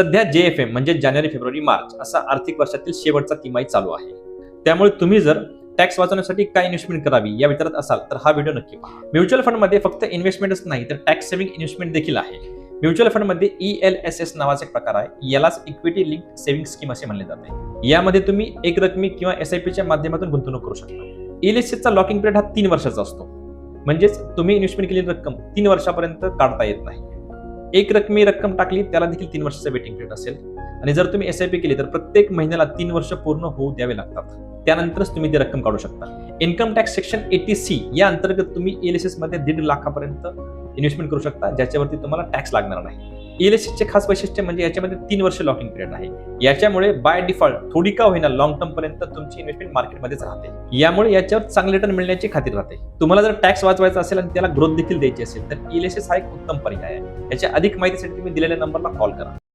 सध्या जे F M म्हणजे जानेवारी फेब्रुवारी मार्च असा आर्थिक वर्षातील शेवटचा तिमाही चालू आहे. त्यामुळे तुम्ही जर टॅक्स वाचवण्यासाठी काय इन्व्हेस्टमेंट करावी या विचारात असाल तर हा व्हिडिओ नक्की पहा. म्युच्युअल फंडमध्ये फक्त इन्व्हेस्टमेंटच नाही तर टॅक्स सेव्हिंग इन्व्हेस्टमेंट देखील आहे. म्युच्युअल फंडमध्ये ई एल एस एस नावाचा एक प्रकार आहे. यालाच इक्विटी लिंक सेव्हिंग स्कीम असे म्हणले जाते. यामध्ये तुम्ही एक रकमी किंवा एस आय पीच्या माध्यमातून गुंतवणूक करू शकता. ई एल एस चा लॉकिंग पिरियड हा तीन वर्षाचा असतो. म्हणजेच तुम्ही इन्व्हेस्टमेंट केलेली रक्कम तीन वर्षापर्यंत काढता येत नाही. एक रकमी रक्कम टाकली त्याला देखील तीन वर्षाचा वेटिंग पिरियड असेल. आणि जर तुम्ही एस आय पी केली तर प्रत्येक महिन्याला तीन वर्ष पूर्ण होऊ द्यावे लागतात. त्यानंतरच तुम्ही ती रक्कम काढू शकता. Income tax section eighty C या अंतर्गत तुम्ही एल एस एसमध्ये दीड लाखापर्यंत इन्व्हेस्टमेंट करू शकता ज्याच्यावरती तुम्हाला टॅक्स लागणार नाही. एल एस चे खास वैशिष्ट्य म्हणजे याच्यामध्ये तीन वर्ष लॉकिंग पिरियड आहे. याच्यामुळे बाय डिफॉल्ट थोडी का होईना लॉंग टर्म पर्यंत तुमची इन्व्हेस्टमेंट मार्केटमध्येच राहते. यामुळे याच्यावर चांगले रिटर्न मिळण्याची खात्री राहते. तुम्हाला जर टॅक्स वाचवायचा असेल आणि त्याला ग्रोथ देखील द्यायची असेल तर एल एस एस हा एक उत्तम पर्याय आहे. याच्या अधिक माहितीसाठी तुम्ही दिलेल्या नंबरला कॉल करा.